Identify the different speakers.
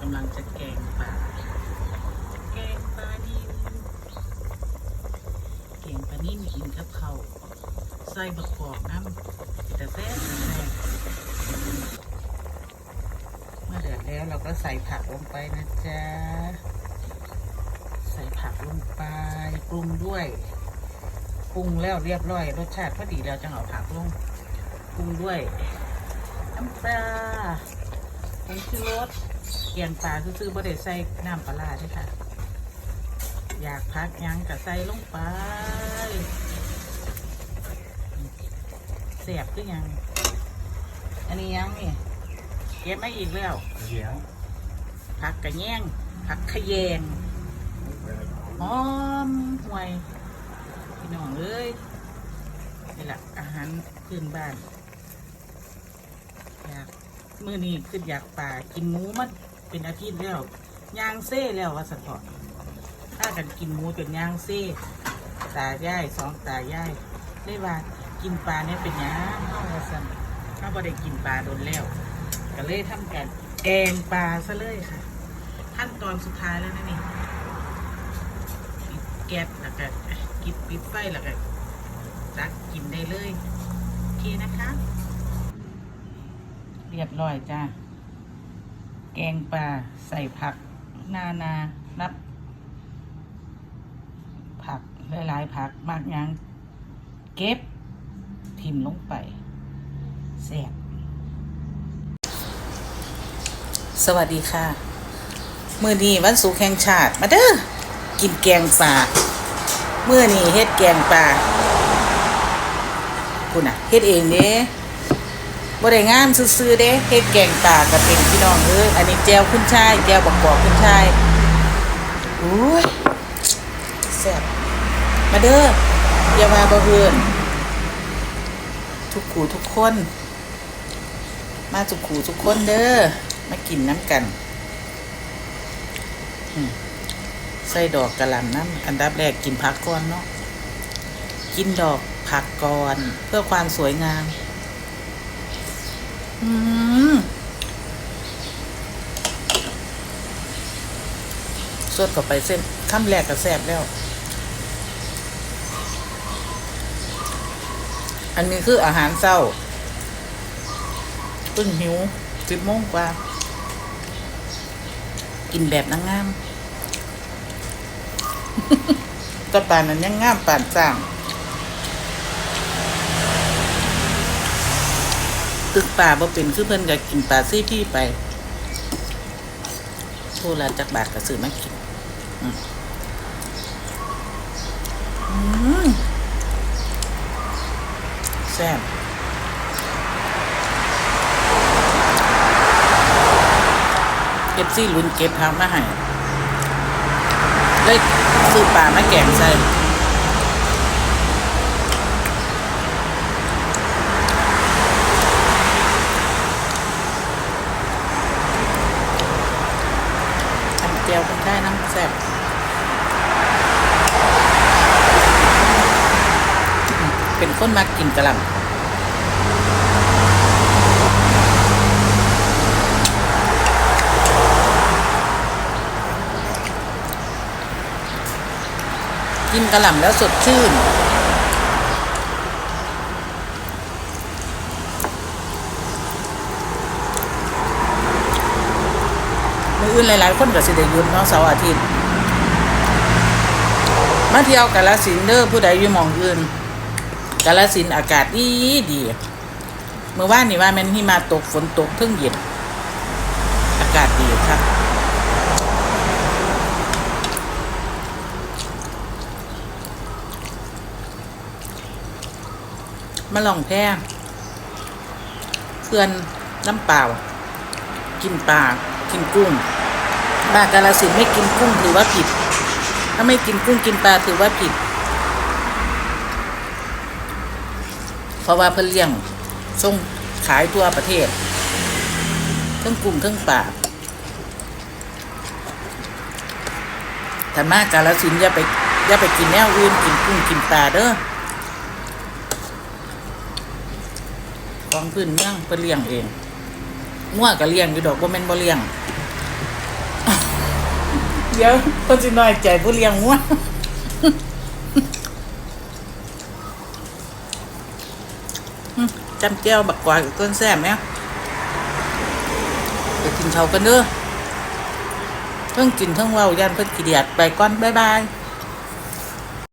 Speaker 1: กำลังจะแกงปลาแกงปลานิ่มแกงปลานิ่มกินกับข้าวใส่บักกอกน้ำแต่แซ่บแซ่บเมื่อเดือดแล้วเราก็ใส่ผักลงไปนะจ๊ะ ใส่ผักลงไปปรุงด้วยปรุงแล้วเรียบร้อย รสชาติพอดีแล้วจังเอาผักลงปรุงด้วย น้ำปลาผงชูรส เกียงปลาซื้อๆบ่ได้ใส่น้ำปลาร้าด้วยค่ะ อยากพักหยังก็ใส่ลงไปเสียบคือหยัง อันนี้ยังนี่เก็บไม่อีกแล้ว
Speaker 2: เสียง
Speaker 1: ผักกระแยงผักขะแยงหอมห่วย พี่น้องเอ้ยนี่แหละอาหารพื้นบ้านอยาก มื่อนี้คืออยากป่ากินหมูมันเป็นอาทิตย์แล้วย่างเซ่แล้วว่าสันพอถ้ากันกินหมูจนย่างเซ่ตายายสองตาย่ายได้ว่ากินปลาเนี่ยเป็นยังเข้าว่าสันถ้าบ่ได้กินปลาโดนแล้ว ก็เลยทำกันแกงปลาซะเลยค่ะขั้นตอนสุดท้ายแล้วนะนี่ปิดแก๊สแล้วก็กิบปิดไฟแล้วก็ตักกินได้เลย โอเคนะคะ เรียบร้อยจ้า แกงปลาใส่ผัก นานานับ ผักหลายๆผักมากยังเก็บ ทิมลงไปแซ่บสวัสดีค่ะ มื่อนี้วันสุขแห่งชาติ มาเด้อกินแกงปลาเมื่อนี้เฮ็ดแกงปลาคุณน่ะเฮ็ดเองเด้ บ่ได้งามซื่อๆเด้เฮ็ดแกงปลาก็เป็นพี่น้องเอ้ยอันนี้แจวขึ้นชายแจวบักบอกขึ้นชายอุ้ยแซ่บมาเด้ออย่าว่าบ่เฮือนทุกขู่ทุกคน มาทุกขู่ทุกคนเด้อมากินน้ำกันใส่ดอกกระหล่ำน้ำอันดับแรกกินผักก่อนเนาะกินดอกผักก่อน เพื่อความสวยงาม สดกับไปเส้นข้ามแรกก็แซ่บแล้ว อันนี้คืออาหารเศร้าเพิ่งหิวสิบโมงกว่า กินแบบนางงามแตะปานนั้นยังงามปานสร้าง ตึกป่าบ่เป็นคือเพิ่นก็กินปลาซี่พี่ไปโทรละจักบาทก็ซื้อมากิน แซ่บเก็บซี่ลุ้นเก็บพักมาให้เลยซื้อปลามาแกงใส่ทำเจียวกันได้น้ำแซ่บอืม เป็นคนมากินกะหล่ำกินกะหล่ำแล้วสดชื่นมืออื่นหลายๆคนก็สิได้ยุดเนาะเสาร์อาทิตย์มาเที่ยวกาลสินเด้อผู้ใดอยู่มองอื่น กาลสินอากาศดีดีเมื่อวานนี่ว่าแมันหิมาตกฝนตกเพิ่งเย็นอากาศดีครับมาลองแพงเพื่อนน้ำเปล่า กินปลากินกุ้งบากาลสินไม่กินกุ้งถือว่าผิด ถ้าไม่กินกุ้งกินปลาถือว่าผิด เพราะว่าเพิ่นเลี้ยงส่งขายทั่วประเทศทั้งกุ้งทั้งปลาถ้ามากาลสินธุ์อย่าไปอย่าไปกินแนวอื่นกินกุ้งกินปลาเด้อของพื้นเมืองเพิ่นเลี้ยงเองงัวก็เลี้ยงอยู่ดอกบ่แม่นบ่เลี้ยงเดี๋ยวเพิ่นสิน้อยใจผู้เลี้ยงงัว อืม จำเจ้าบักกวาดกับต้นแซ่บไหมไปกินเขากันเด้อเพิ่งกินเพิ่งเว้ายันเพิ่งกีเดียดไปก่อนบ๊ายบาย